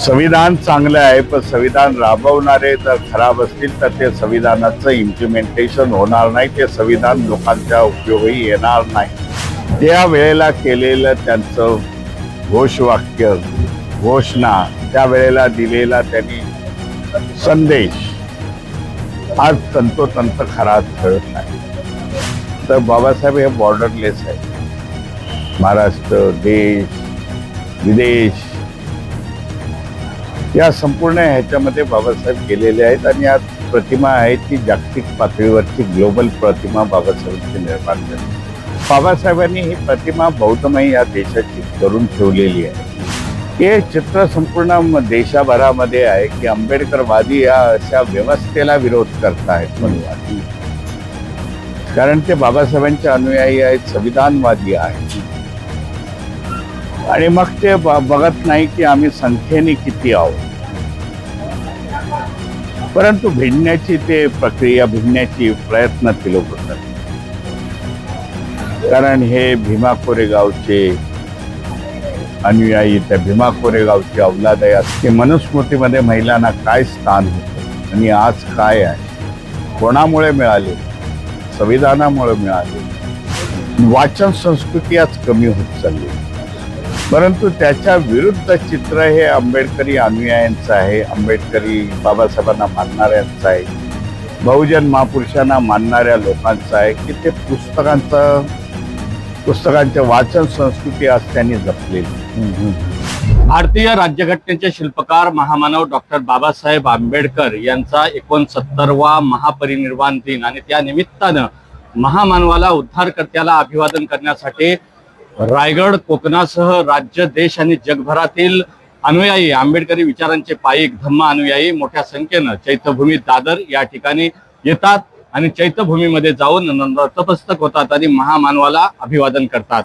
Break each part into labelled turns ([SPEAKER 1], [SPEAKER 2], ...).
[SPEAKER 1] संविधान चांगलं आहे पण संविधान राबवणारे जर खराब असतील तर ते संविधानाचं इम्प्लिमेंटेशन होणार नाही. ते संविधान लोकांच्या उपयोगही येणार नाही. त्या वेळेला केलेलं त्यांचं घोषवाक्य घोषणा त्या वेळेला दिलेला त्यांनी संदेश आज तंतोतंत खरा ठरत नाही. तर बाबासाहेब हे बॉर्डरलेस आहे महाराष्ट्र देश विदेश या संपूर्ण ह्याच्यामध्ये बाबासाहेब गेलेले आहेत आणि आज प्रतिमा आहे ती जागतिक पातळीवरची ग्लोबल प्रतिमा बाबासाहेबांची निर्माण झाली. बाबासाहेबांनी ही प्रतिमा बौद्धमय या देशाची करून ठेवलेली आहे. हे चित्र संपूर्ण म- देशाभरामध्ये आहे की आंबेडकरवादी या अशा व्यवस्थेला विरोध करतायत म्हणून कारण ते बाबासाहेबांचे अनुयायी आहेत संविधानवादी आहेत. आणि मग ते बघत नाही की आम्ही संख्येने किती आहोत. परंतु भिडण्याची ते प्रक्रिया भिडण्याची प्रयत्न ते लोक करतात कारण हे भीमा कोरेगावचे अनुयायी त्या भीमा कोरेगावची अवलाद आहे की मनुस्मृतीमध्ये महिलांना काय स्थान होतं आणि आज काय आहे? कोणामुळे मिळाले? संविधानामुळे मिळाले? वाचन संस्कृती आज कमी होत चालली. परंतु त्याच्या विरुद्ध चित्र हे आंबेडकरी अनुयायांचं आहे. आंबेडकरी बाबासाहेबांना मानणाऱ्यांचं आहे. बहुजन महापुरुषांना मानणाऱ्या लोकांचं आहे की ते पुस्तकांचं पुस्तकांच्या वाचन संस्कृती आज त्यांनी जपलेली.
[SPEAKER 2] भारतीय राज्यघटनेचे शिल्पकार महामानव डॉक्टर बाबासाहेब आंबेडकर यांचा एकोणसत्तरवा महापरिनिर्वाण दिन आणि त्या निमित्तानं महामानवाला उद्धारकर्त्याला अभिवादन करण्यासाठी रायगड कोकणासह राज्य देश आणि जगभरातील अनुयायी आंबेडकरी विचारांचे पायिक धम्म अनुयायी मोठ्या संख्येनं चैत्यभूमी दादर या ठिकाणी येतात आणि चैत्यभूमीमध्ये जाऊन तपस्तक होतात आणि महामानवाला अभिवादन करतात.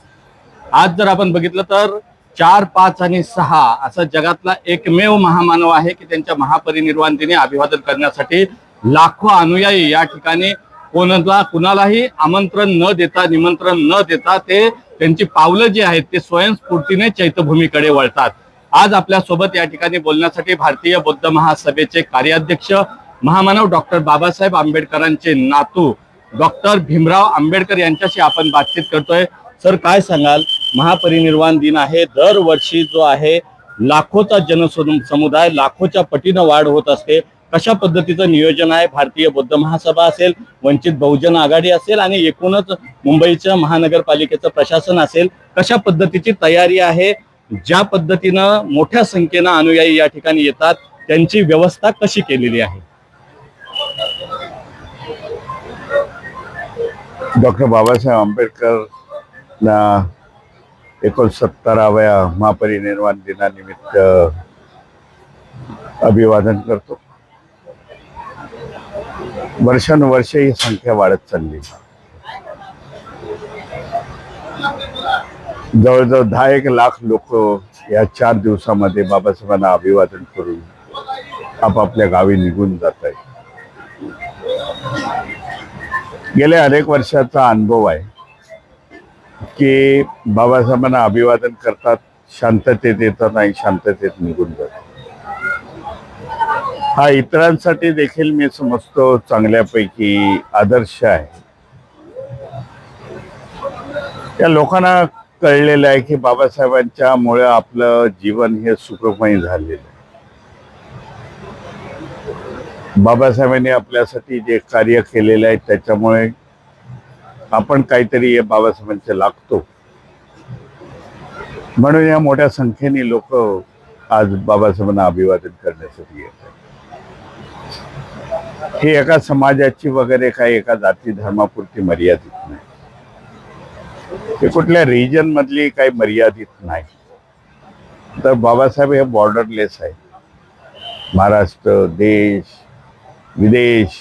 [SPEAKER 2] आज जर आपण बघितलं तर चार पाच आणि सहा असा जगातला एकमेव महामानव आहे की त्यांच्या महापरिनिर्वाण दिने अभिवादन करण्यासाठी लाखो अनुयायी या ठिकाणी कोणाला कुणालाही आमंत्रण न देता निमंत्रण न देता ते त्यांची पावलं जी आहेत ते स्वयंस्फूर्तीने चैत्यभूमीकडे वळतात. आज आपल्यासोबत या ठिकाणी बोलण्यासाठी भारतीय बौद्ध महासभेचे कार्याध्यक्ष महामानव डॉक्टर बाबासाहेब आंबेडकरांचे नातू डॉक्टर भीमराव आंबेडकर यांच्याशी आपण बातचीत करतोय. सर काय सांगाल? महापरिनिर्वाण दिन आहे. दरवर्षी जो आहे लाखोचा जनसमुदाय लाखोच्या पटीनं वाढ होत असते. कशा पद्धतीचं नियोजन आहे? भारतीय बौद्ध महासभा असेल वंचित बहुजन आघाडी असेल आणि एकूणच मुंबईचं महानगरपालिकेचं प्रशासन असेल कशा पद्धतीची तयारी आहे? ज्या पद्धतीनं मोठ्या संख्येनं अनुयायी या ठिकाणी येतात त्यांची व्यवस्था कशी केलेली आहे?
[SPEAKER 1] डॉक्टर बाबासाहेब आंबेडकर एकोणसत्तराव्या महापरिनिर्वाण दिनानिमित्त अभिवादन करतो. वर्षानुवर्षे ही संख्या वाढत चालली. जवळजवळ दहा एक लाख लोक या चार दिवसामध्ये बाबासाहेबांना अभिवादन करून आपापल्या गावी निघून जात आहेत. गेल्या अनेक वर्षाचा अनुभव आहे की बाबासाहेबांना अभिवादन करतात शांततेत येतात आणि शांततेत निघून जातात. हा इतरांसाठी देखील मी समजतो चांगल्यापैकी आदर्श आहे. त्या लोकांना कळलेलं आहे की बाबासाहेबांच्या मुळे आपलं जीवन हे सुखमय झालेलं आहे. बाबासाहेबांनी आपल्यासाठी जे कार्य केलेलं आहे त्याच्यामुळे आपण काहीतरी बाबासाहेबांचे लागतो. म्हणून या मोठ्या संख्येने लोक आज बाबासाहेबांना अभिवादन करण्यासाठी येत आहेत. ही एका समाजाची वगैरे काही एका जाती धर्मापुरती मर्यादित नाही. हे कुठल्या रिजन मधली काही मर्यादित नाही. तर बाबासाहेब हे बॉर्डरलेस आहे महाराष्ट्र देश विदेश.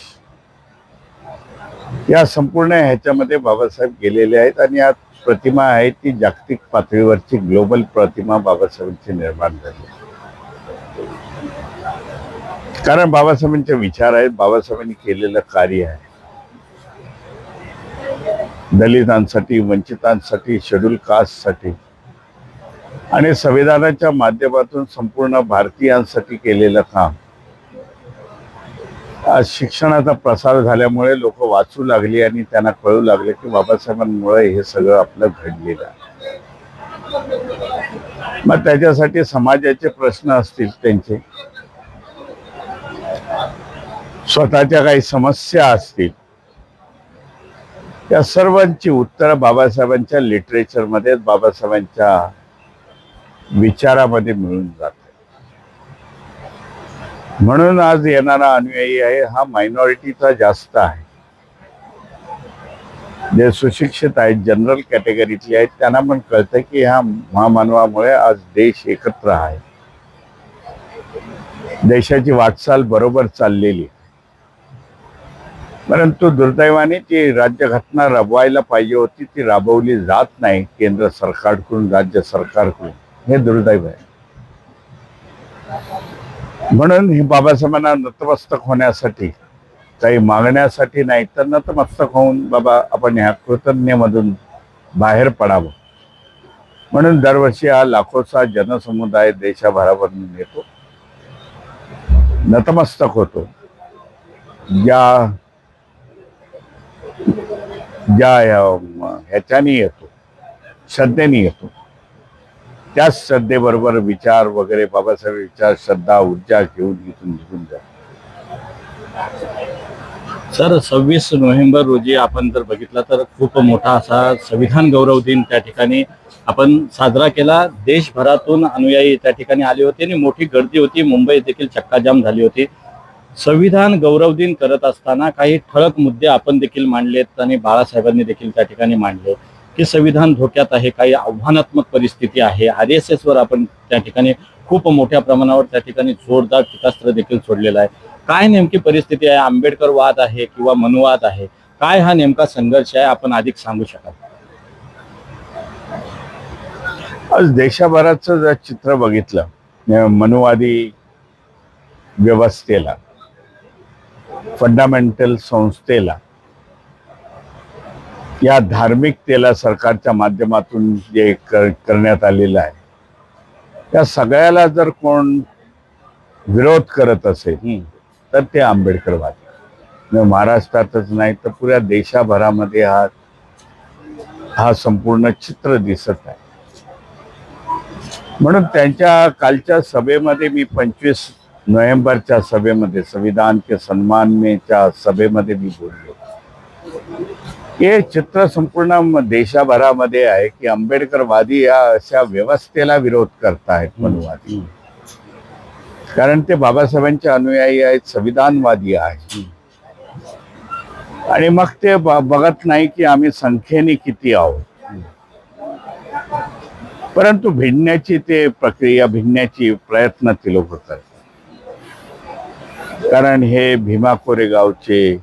[SPEAKER 1] या संपूर्ण ह्याच्यामध्ये बाबासाहेब गेलेले आहेत आणि आज प्रतिमा आहे ती जागतिक पातळीवरची ग्लोबल प्रतिमा बाबासाहेबांची निर्माण झाली कारण बाबासाहेबांचे विचार आहेत बाबासाहेबांनी केलेलं कार्य आहे. दलितांसाठी वंचितांसाठी शेड्यूल कास्टसाठी आणि संविधानाच्या माध्यमातून संपूर्ण भारतीयांसाठी केलेलं काम. आज शिक्षणाचा प्रसार झाल्यामुळे लोक वाचू लागली आणि त्यांना कळू लागले की बाबासाहेबांमुळे हे सगळं आपलं घडलेलं आहे. मग त्याच्यासाठी समाजाचे प्रश्न असतील त्यांचे. स्वतःच्या काही समस्या असतील त्या सर्वांची उत्तरं बाबासाहेबांच्या लिटरेचरमध्ये बाबासाहेबांच्या विचारामध्ये मिळून जाते. म्हणून आज येणारा अनुयायी आहे हा मायनॉरिटीचा जास्त आहे. जे सुशिक्षित आहेत जनरल कॅटेगरीतले आहेत त्यांना पण कळतं की ह्या महामानवामुळे आज देश एकत्र आहे. देशाची वाटचाल बरोबर चाललेली आहे. परंतु दुर्दैवाने ती राज्यघटना राबवायला पाहिजे होती ती राबवली जात नाही केंद्र सरकारकडून राज्य सरकारकडून. हे दुर्दैव आहे. म्हणून हे बाबासाहेबांना नतमस्तक होण्यासाठी काही मागण्यासाठी नाही तर नतमस्तक होऊन बाबा आपण ह्या कृतज्ञमधून बाहेर पडावं. म्हणून दरवर्षी हा लाखोचा जनसमुदाय देशाभरामधून येतो. नतमस्तक होतो. ज्या ज्या ह्याच्याने येतो श्रद्धेने येतो. त्याच श्रद्धेबरोबर विचार वगैरे बाबासाहेब विचार श्रद्धा ऊर्जा घेऊन इथून निघून जा
[SPEAKER 2] सर सव्वीस नोव्हेंबर रोजी आपण जर बघितला तर खूप मोठा असा संविधान गौरव दिन त्या ठिकाणी आपण साजरा केला. देशभरातून अनुयायी त्या ठिकाणी आले होते आणि मोठी गर्दी होती. मुंबईत देखील चक्काजाम झाली होती. संविधान गौरव दिन करत असताना काही ठळक मुद्दे आपण देखील मांडलेत आणि बाळासाहेबांनी देखील त्या ठिकाणी मांडले की संविधान धोक्यात आहे काही आव्हानात्मक परिस्थिती आहे. आर एस एस वर आपण त्या ठिकाणी खूप मोठ्या प्रमाणावर त्या ठिकाणी जोरदार टीकास्त्र देखील सोडलेलं आहे. काय नेमकी परिस्थिती आहे? आंबेडकर वाद आहे किंवा मनुवाद आहे? काय हा नेमका संघर्ष आहे? आपण अधिक सांगू शकाल.
[SPEAKER 1] आज देशाभराचं जर चित्र बघितलं मनुवादी व्यवस्थेला फंडामेंटल संस्थेला या धार्मिकतेला सरकारच्या माध्यमातून जे कर- करण्यात आलेलं आहे त्या सगळ्याला जर कोण विरोध करत असेल. तर ते आंबेडकरवादी म्हणजे महाराष्ट्रातच नाही तर पुऱ्या देशाभरामध्ये हा हा संपूर्ण चित्र दिसत आहे म्हणून त्यांच्या कालच्या सभेमध्ये मी पंचवीस नोव्हेंबरच्या सभेमध्ये संविधान के सन्मान सभेमध्ये मी बोललो. हे चित्र संपूर्ण देशाभरामध्ये आहे की आंबेडकरवादी या अशा व्यवस्थेला विरोध करतायत मनुवादी. कारण ते बाबासाहेबांचे अनुयायी आहेत संविधानवादी आहेत. आणि मग ते ब- बघत नाही की आम्ही संख्येने किती आहोत. परंतु भिडण्याची ते प्रक्रिया भिडण्याची प्रयत्न ते लोक करतात. कारण हे भीमा कोरेगावचे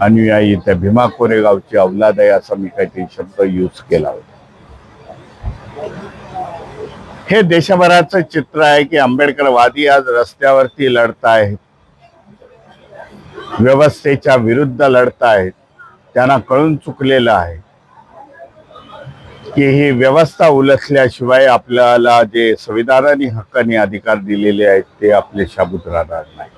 [SPEAKER 1] अनुयायी त्या भीमा कोरेगावचे अवलाद आहे असा मी काहीतरी शब्द यूज केला होता. हे देशभराचं चित्र आहे की आंबेडकरवादी आज रस्त्यावरती लढतायत व्यवस्थेच्या विरुद्ध लढतायत त्यांना कळून चुकलेलं आहे. की ही व्यवस्था उलसल्याशिवाय आपल्याला जे संविधानाने हक्काने अधिकार दिलेले आहेत ते आपले शाबूत राहणार नाही.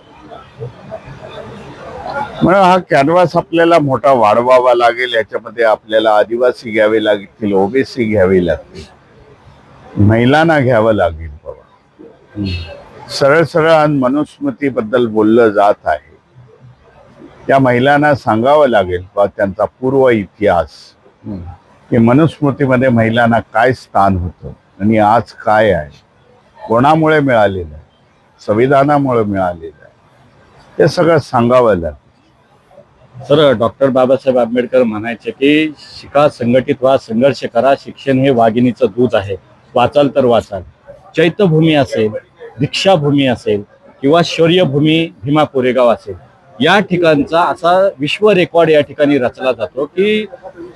[SPEAKER 1] म्हणून हा कॅनव्हास आपल्याला मोठा वाढवावा लागेल याच्यामध्ये आपल्याला आदिवासी घ्यावे लागतील ओबीसी घ्यावी लागतील महिलांना घ्यावं लागेल बाबा. सरळ सरळ मनुस्मृतीबद्दल बोललं जात आहे. त्या महिलांना सांगावं लागेल बा त्यांचा पूर्व इतिहास. की मनुस्मृतीमध्ये महिलांना काय स्थान होतं आणि आज काय आहे? कोणामुळे मिळालेलं आहे? संविधानामुळे मिळालेलं आहे? ते सगळं सांगावं लागतं
[SPEAKER 2] सर डॉक्टर बाबासाहेब आंबेडकर म्हणायचे की शिका संघटित व्हा संघर्ष करा शिक्षण हे वाघिणीचं दूध आहे. वाचाल तर वाचाल. चैत्यभूमी असेल दीक्षाभूमी असेल किंवा शौर्यभूमी भीमा कोरेगाव असेल या ठिकाणचा असा विश्व रेकॉर्ड या ठिकाणी रचला जातो की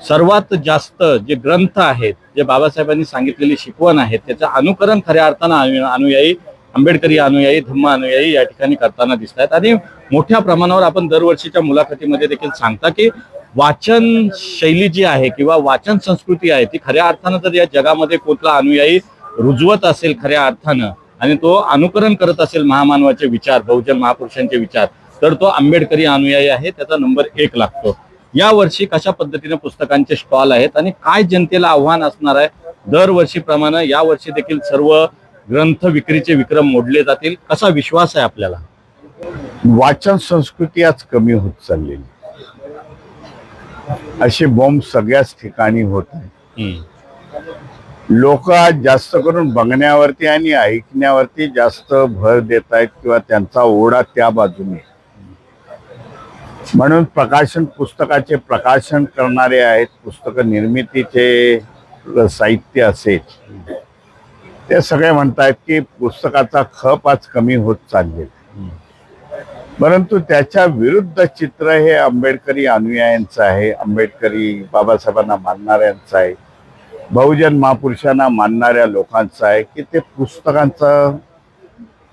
[SPEAKER 2] सर्वात जास्त जे ग्रंथ आहेत जे बाबासाहेबांनी सांगितलेली शिकवण आहेत त्याचं अनुकरण खऱ्या अर्थानं अनु- अनुयायी आंबेडकरी अनुयायी धम्म अनुयायी या ठिकाणी करताना दिसत आहेत. आणि मोठ्या प्रमाणावर आपण दरवर्षीच्या मुलाखतीमध्ये देखील सांगता की वाचन शैली जी आहे किंवा वाचन संस्कृती आहे ती खऱ्या अर्थानं जर या जगामध्ये कुठला अनुयायी रुजवत असेल खऱ्या अर्थानं आणि तो अनुकरण करत असेल महामानवाचे विचार बहुजन महापुरुषांचे विचार तर तो आंबेडकरी अनुयायी आहे त्याचा नंबर एक लागतो. या वर्षी कशा पद्धतीने पुस्तकांचे स्टॉल आहेत आणि काय जनतेला आव्हान असणार आहे दरवर्षीप्रमाणे या वर्षी देखील सर्व ग्रंथ विक्रीचे विक्रम मोडले जातील कसा विश्वास आहे आपल्याला?
[SPEAKER 1] वाचन संस्कृती आज कमी होत चाललेली अशी बॉम्ब सगळ्याच ठिकाणी होत आहे. लोक आज जास्त करून बघण्यावरती आणि ऐकण्यावरती जास्त भर देत आहेत किंवा त्यांचा ओढा त्या बाजूने म्हणून प्रकाशन पुस्तकाचे प्रकाशन करणारे आहेत पुस्तक निर्मितीचे साहित्य असेल. ते सगळे म्हणतायत की पुस्तकाचा खप आज कमी होत चाललेला परंतु त्याच्या विरुद्ध चित्र हे आंबेडकरी अनुयायांचं आहे. आंबेडकरी बाबासाहेबांना मानणाऱ्यांचं आहे. बहुजन महापुरुषांना मानणाऱ्या लोकांचं आहे की ते पुस्तकांचं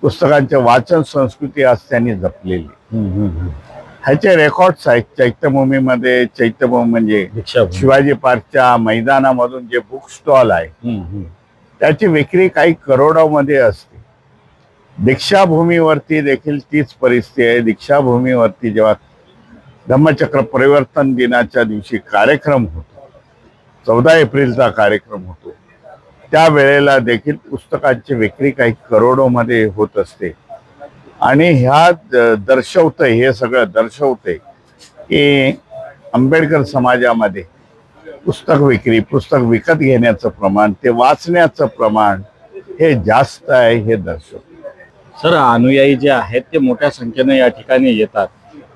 [SPEAKER 1] पुस्तकांचे वाचन संस्कृती आज त्यांनी जपलेली ह्याचे रेकॉर्ड्स आहेत चैत्यभूमीमध्ये चैत्यभूमी म्हणजे. शिवाजी पार्कच्या मैदानामधून जे बुक स्टॉल आहे. त्याची विक्री काही करोडामध्ये असते दीक्षाभूमीवरती देखील तीच परिस्थिती आहे दीक्षाभूमीवरती जेव्हा धम्मचक्र परिवर्तन दिनाच्या दिवशी कार्यक्रम होतो चौदा एप्रिलचा कार्यक्रम होतो त्या वेळेला देखील पुस्तकांची विक्री काही करोडोमध्ये होत असते आणि ह्या दर्शवतं हे सगळं दर्शवते की आंबेडकर समाजामध्ये पुस्तक विक्री पुस्तक विकत घेण्याचं प्रमाण ते वाचण्याचं प्रमाण हे जास्त आहे हे दर्शवतं
[SPEAKER 2] सर अनुयायी जे आहेत ते मोठ्या संख्येने या ठिकाणी येतात.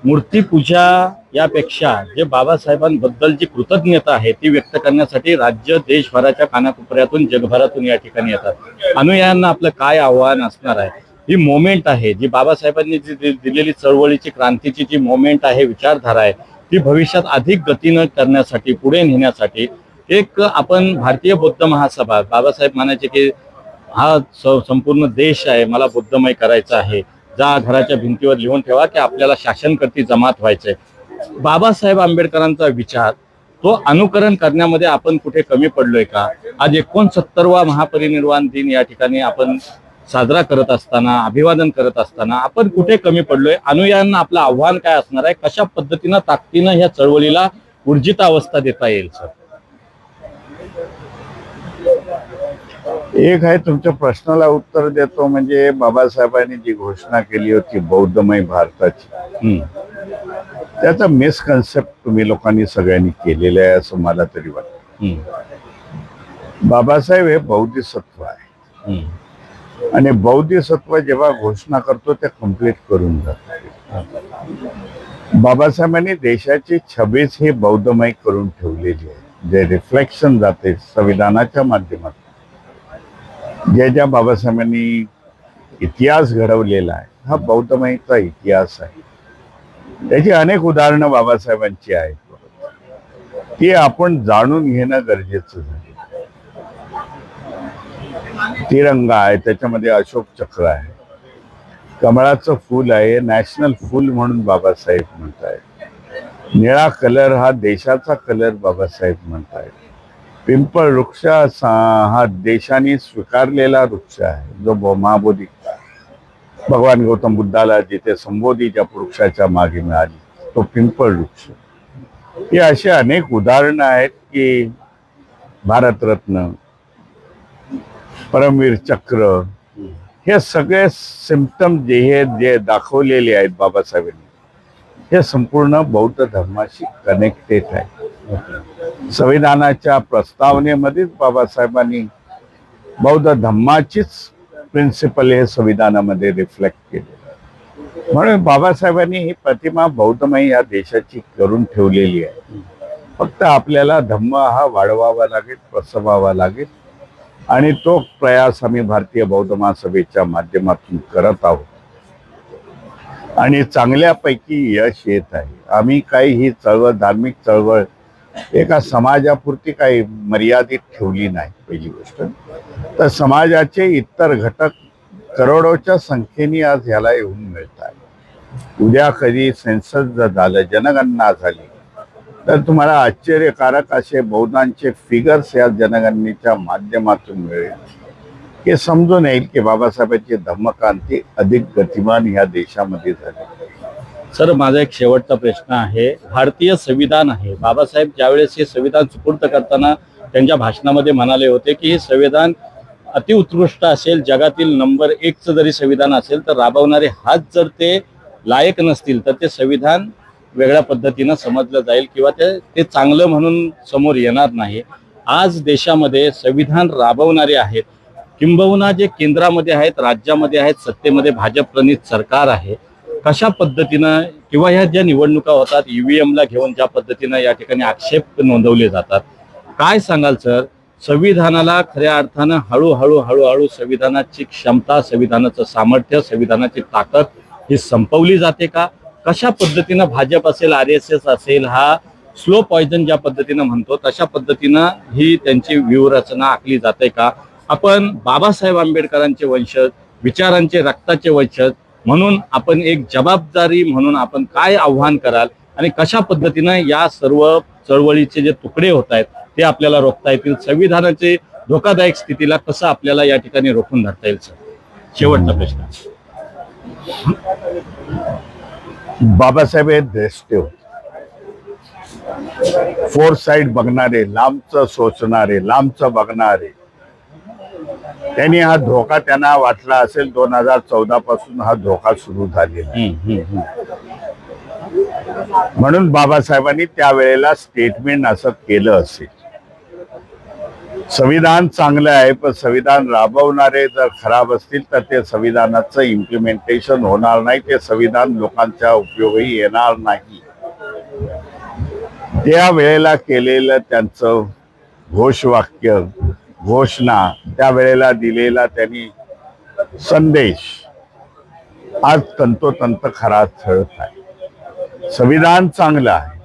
[SPEAKER 2] मूर्तीपूजा यापेक्षा जे बाबासाहेबांबद्दल जी कृतज्ञता आहे ती व्यक्त करण्यासाठी राज्य देशभराच्या कानाकोपऱ्यातून जगभरातून या ठिकाणी येतात. अनुयायांना आपलं काय आव्हान असणार आहे? ही मोमेंट आहे जी बाबासाहेबांनी जी दि- दिलेली चळवळीची क्रांतीची जी मोमेंट आहे विचारधारा आहे ती भविष्यात अधिक गतीनं करण्यासाठी पुढे नेण्यासाठी एक आपण भारतीय बौद्ध महासभा बाबासाहेब म्हणायचे की हा स- संपूर्ण देश आहे मला बुद्धमय करायचा आहे जा घराच्या भिंतीवर लिहून ठेवा की आपल्याला शासनकर्ती जमात व्हायचंय. बाबासाहेब आंबेडकरांचा विचार तो अनुकरण करण्यामध्ये आपण कुठे कमी पडलोय का? आज एकोणसत्तरवा महापरिनिर्वाण दिन या ठिकाणी आपण साजरा करत असताना अभिवादन करत असताना आपण कुठे कमी पडलोय अनुयायांना आपलं आव्हान काय असणार आहे कशा पद्धतीनं ताकदीनं ह्या चळवळीला ऊर्जित अवस्था देता येईल सर
[SPEAKER 1] एक आहे तुमच्या प्रश्नाला उत्तर देतो म्हणजे बाबासाहेबांनी जी घोषणा केली होती बौद्धमय भारताची. त्याचा मिसकन्सेप्ट तुम्ही लोकांनी सगळ्यांनी केलेला आहे असं मला तरी वाटतं. बाबासाहेब हे बौद्धिसत्व आहे. आणि बौद्धसत्व जेव्हा घोषणा करतो ते कंप्लीट करून जातो. बाबासाहेबांनी देशाची छबीच ही बौद्धमय करून ठेवलेली आहे. जे रिफ्लेक्शन जाते संविधानाच्या माध्यमातून. जे ज्या बाबासाहेबांनी इतिहास घडवलेला आहे हा बौद्धमयचा इतिहास आहे. त्याची अनेक उदाहरणं बाबासाहेबांची आहेत. ती आपण जाणून घेणं गरजेचं आहे. तिरंगा आहे त्याच्यामध्ये अशोक चक्र आहे. कमळाचं फूल आहे नॅशनल फूल म्हणून बाबासाहेब म्हणतायत. निळा कलर हा देशाचा कलर बाबासाहेब म्हणतायत. पिंपळ वृक्ष हा देशाने स्वीकारलेला वृक्ष आहे जो ब- महाबोधी भगवान गौतम बुद्धाला जिथे संबोधी ज्या वृक्षाच्या मागे मिळाली तो पिंपळ वृक्ष. हे असे अनेक उदाहरणं आहेत की भारतरत्न परमवीर चक्र. हे सगळे सिम्पटम जे हे जे दाखवलेले आहेत बाबासाहेबांनी हे संपूर्ण बौद्ध धर्माशी कनेक्टेड आहे. संविधानाच्या प्रस्तावनेमध्येच बाबासाहेबांनी बौद्ध धर्माचीच प्रिन्सिपल हे संविधानामध्ये रिफ्लेक्ट केले म्हणून बाबासाहेबांनी ही प्रतिमा बौद्धमय या देशाची करून ठेवलेली आहे. फक्त आपल्याला धम्म हा वाढवावा लागेल प्रसवावा लागेल आणि तो प्रयास आम्ही भारतीय बौद्ध महासभेच्या माध्यमातून करत आहोत. आणि चांगल्यापैकी यश येत आहे. आम्ही काही ही चळवळ धार्मिक चळवळ एका समाजापुरती काही मर्यादित ठेवली नाही पहिली गोष्ट. तर समाजाचे इतर घटक करोडोच्या संख्येने आज ह्याला येऊन मिळत आहे उद्या कधी सेन्सस झालं जनगणना झाली तर तुम्हाला आश्चर्यकारक असे बहुतांचे फिगर्स या जनगणनेच्या माध्यमातून मिळेल. हे समजून येईल की बाबासाहेबांची धम्मक्रांती अधिक गतिमान ह्या देशामध्ये झाली.
[SPEAKER 2] सर माझा एक शेवटचा प्रश्न आहे. भारतीय संविधान आहे. बाबासाहेब ज्यावेळेस हे संविधान सुपूर्त करताना त्यांच्या भाषणामध्ये म्हणाले होते की हे संविधान अतिउत्कृष्ट असेल जगातील नंबर एकचं जरी संविधान असेल तर राबवणारे हात जर ते लायक नसतील तर ते संविधान वेगळ्या पद्धतीनं समजलं जाईल किंवा ते ते चांगलं म्हणून समोर येणार नाही. आज देशामध्ये संविधान राबवणारे आहेत. किंबहुना जे केंद्रामध्ये आहेत राज्यामध्ये आहेत सत्तेमध्ये भाजप प्रणित सरकार आहे कशा पद्धतीनं किंवा ह्या ज्या निवडणुका होतात ईव्हीएमला घेऊन ज्या पद्धतीनं या ठिकाणी आक्षेप नोंदवले जातात. काय सांगाल सर? संविधानाला खऱ्या अर्थानं हळूहळू हळूहळू संविधानाची क्षमता संविधानाचं सामर्थ्य संविधानाची ताकद ही संपवली जाते का? कशा पद्धतीनं भाजप असेल आर एस एस असेल हा स्लो पॉइजन ज्या पद्धतीनं म्हणतो तशा पद्धतीनं ही त्यांची व्यूहरचना आखली जाते का? आपण बाबासाहेब आंबेडकरांचे वंशज विचारांचे रक्ताचे वंशज म्हणून आपण एक जबाबदारी म्हणून आपण काय आव्हान कराल आणि कशा पद्धतीनं या सर्व चळवळीचे जे तुकडे होत आहेत ते आपल्याला रोखता येतील? संविधानाचे धोकादायक स्थितीला कसं आपल्याला या ठिकाणी रोखून धरता येईल सर? शेवटचा प्रश्न.
[SPEAKER 1] बाबासाहेब हे द्रष्टे होते फोर साईड बघणारे लांबचं सोचणारे लांबचं बघणारे. त्यांनी हा धोका त्यांना वाटला असेल दोन हजार चौदा पासून हा धोका सुरू झालेला. म्हणून बाबासाहेबांनी त्यावेळेला स्टेटमेंट असं केलं असेल. संविधान चांगलं आहे पण संविधान राबवणारे जर खराब असतील तर ते संविधानाचं इम्प्लिमेंटेशन होणार नाही. ते संविधान लोकांच्या उपयोगही येणार नाही. त्या वेळेला केलेलं त्यांचं घोषवाक्य घोषणा त्यावेळेला दिलेला त्यांनी संदेश आज तंतोतंत खरा ठरत आहे. संविधान चांगलं आहे.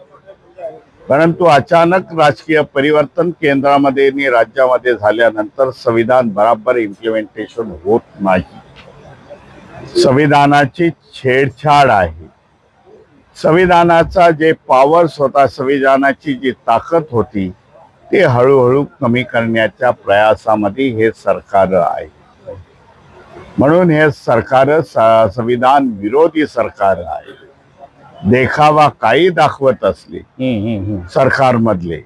[SPEAKER 1] परंतु अचानक राजकीय परिवर्तन केंद्रामध्ये आणि राज्यामध्ये झाल्यानंतर संविधान बराबर इम्प्लिमेंटेशन होत नाही. संविधानाची छेडछाड आहे. संविधानाचा जे पावर होता संविधानाची जी ताकद होती ते हळूहळू कमी करण्याच्या प्रयासामध्ये हे सरकार आहे. म्हणून हे सरकार संविधान विरोधी सरकार आहे. देखावा काही दाखवत असले. सरकारमधले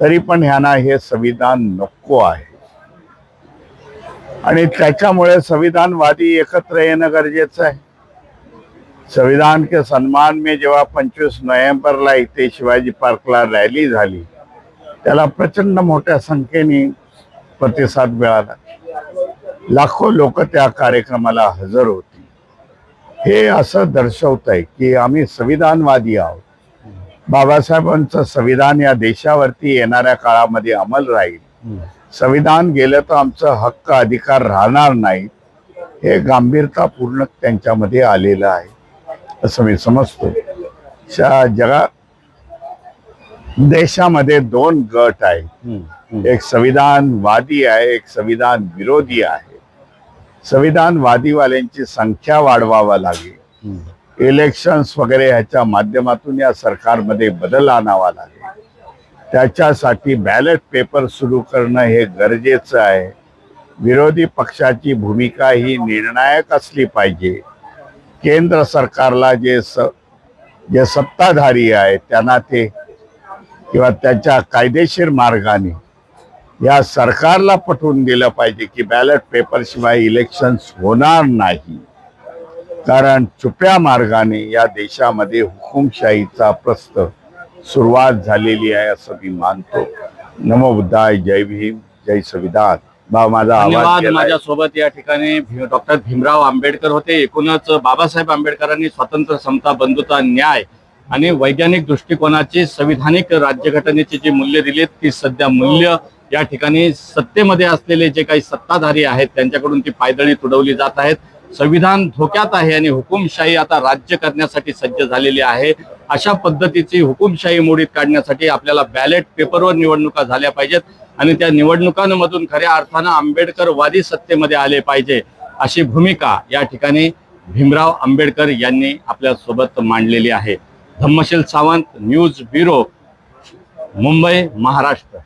[SPEAKER 1] तरी पण ह्यांना हे संविधान नको आहे. आणि त्याच्यामुळे संविधानवादी एकत्र येणं गरजेचं आहे. संविधान के सन्मान में जेव्हा पंचवीस नोव्हेंबरला इथे शिवाजी पार्कला रॅली झाली त्याला प्रचंड मोठ्या संख्येने प्रतिसाद मिळाला. लाखो लोक त्या कार्यक्रमाला हजर होती. हे असं दर्शवत आहे की आम्ही संविधानवादी आहोत. बाबासाहेबांचं संविधान या देशावरती येणाऱ्या काळामध्ये अंमल राहील. संविधान गेलं तर आमचं हक्क अधिकार राहणार नाही हे गांभीरतापूर्ण त्यांच्यामध्ये आलेलं आहे असं मी समजतो. शा- जगा देशामध्ये दोन गट आहेत. एक संविधानवादी आहे एक संविधान विरोधी आहे. संविधानवादीवाल्यांची संख्या वाढवावा लागेल. इलेक्शन्स वगैरे ह्याच्या माध्यमातून या सरकारमध्ये बदल आणावा लागेल. त्याच्यासाठी बॅलेट पेपर सुरू करणं हे गरजेचं आहे. विरोधी पक्षाची भूमिका ही निर्णायक असली पाहिजे. केंद्र सरकारला जे स जे सत्ताधारी आहे त्यांना ते किंवा त्याच्या कायदेशीर मार्गाने या सरकारला पटवून दिलं पाहिजे की बॅलेट पेपर शिवाय इलेक्शन्स होणार नाही. कारण छुप्या मार्गाने या देशामध्ये हुकुमशाहीचा प्रस्त सुरुवात झालेली आहे असं मी मानतो. नमो बुद्धाय जय भीम जय संविधान. बा माझा
[SPEAKER 2] धन्यवाद. माझ्यासोबत या ठिकाणी डॉक्टर भीमराव आंबेडकर होते. एकूणच बाबासाहेब आंबेडकरांनी स्वातंत्र्य समता बंधुता न्याय आणि वैज्ञानिक दृष्टिकोनाची संविधानिक राज्यघटनेची जी मूल्य दिलीत ती सध्या मूल्य या ठिकाणी सत्तेमध्ये असलेले जे काही सत्ताधारी आहेत त्यांच्याकडून ती पायदळी तुडवली जात आहेत. संविधान धोक्यात आहे आणि हुकुमशाही आता राज्य करण्यासाठी सज्ज झालेली आहे. अशा पद्धतीची हुकुमशाही मोडीत काढण्यासाठी आपल्याला बॅलेट पेपरवर निवडणुका झाल्या पाहिजेत आणि त्या निवडणुकांमधून खऱ्या अर्थानं आंबेडकरवादी सत्तेमध्ये आले पाहिजे अशी भूमिका या ठिकाणी भीमराव आंबेडकर यांनी आपल्यासोबत मांडलेली आहे. Dhammasheel Sawant news bureau Mumbai Maharashtra.